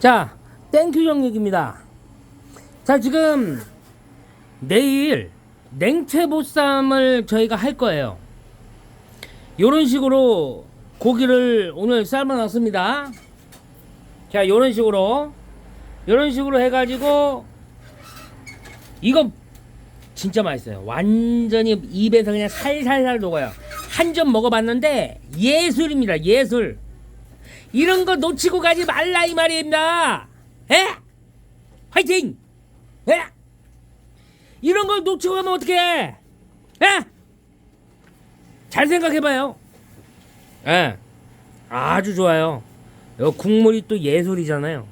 자, 땡큐 정육입니다. 자, 지금 내일 냉채보쌈을 저희가 할 거예요. 요런 식으로 고기를 오늘 삶아놨습니다. 자, 요런 식으로. 요런 식으로 해가지고 이거 진짜 맛있어요. 완전히 입에서 그냥 살살살 녹아요. 한 점 먹어봤는데 예술입니다. 예술. 이런 거 놓치고 가지 말라 이 말입니다. 에? 화이팅! 에? 이런 걸 놓치고 가면 어떡해? 에? 잘 생각해봐요. 에? 아주 좋아요. 요 국물이 또 예술이잖아요.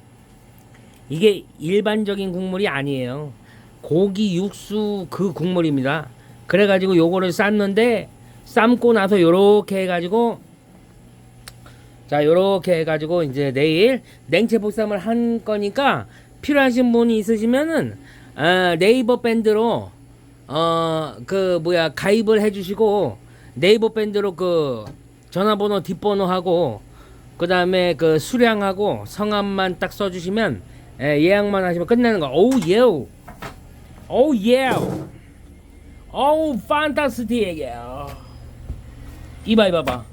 이게 일반적인 국물이 아니에요. 고기 육수 그 국물입니다. 그래가지고 요거를 삶는데 삶고 나서 요렇게 해가지고 자 요렇게 해가지고 이제 내일 냉채 보쌈을 한 거니까 필요하신 분이 있으시면은 어, 네이버 밴드로 어 그 뭐야 가입을 해주시고 네이버 밴드로 그 전화번호 뒷번호하고 그 다음에 그 수량하고 성함만 딱 써주시면 예, 예약만 하시면 끝나는 거. 오우 예. 오우 예. 오우 판타스틱. 이봐 이봐 봐.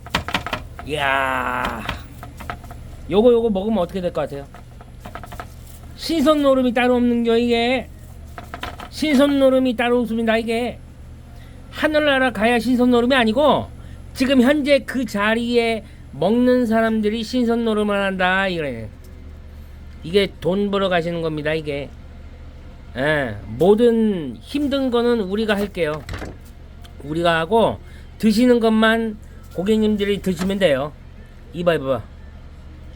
이야. 요거 요거 먹으면 어떻게 될 것 같아요? 신선 노름이 따로 없는 겨 이게. 신선 노름이 따로 없습니다 이게. 하늘나라 가야 신선 노름이 아니고 지금 현재 그 자리에 먹는 사람들이 신선 노름을 한다 이래. 이게 돈 벌어 가시는 겁니다 이게. 예, 모든 힘든 거는 우리가 할게요. 우리가 하고 드시는 것만 고객님들이 드시면 돼요. 이봐 이봐.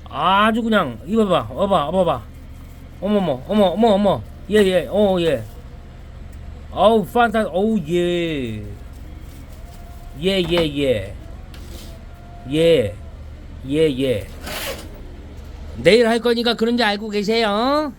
아주 그냥 이봐 봐. 어봐 어봐. 어머머 어머 어머 어머. 예예. 어 예. 어우 판타 어우 예. 예 예 예. 예. 예 예. 내일 할 거니까 그런지 알고 계세요.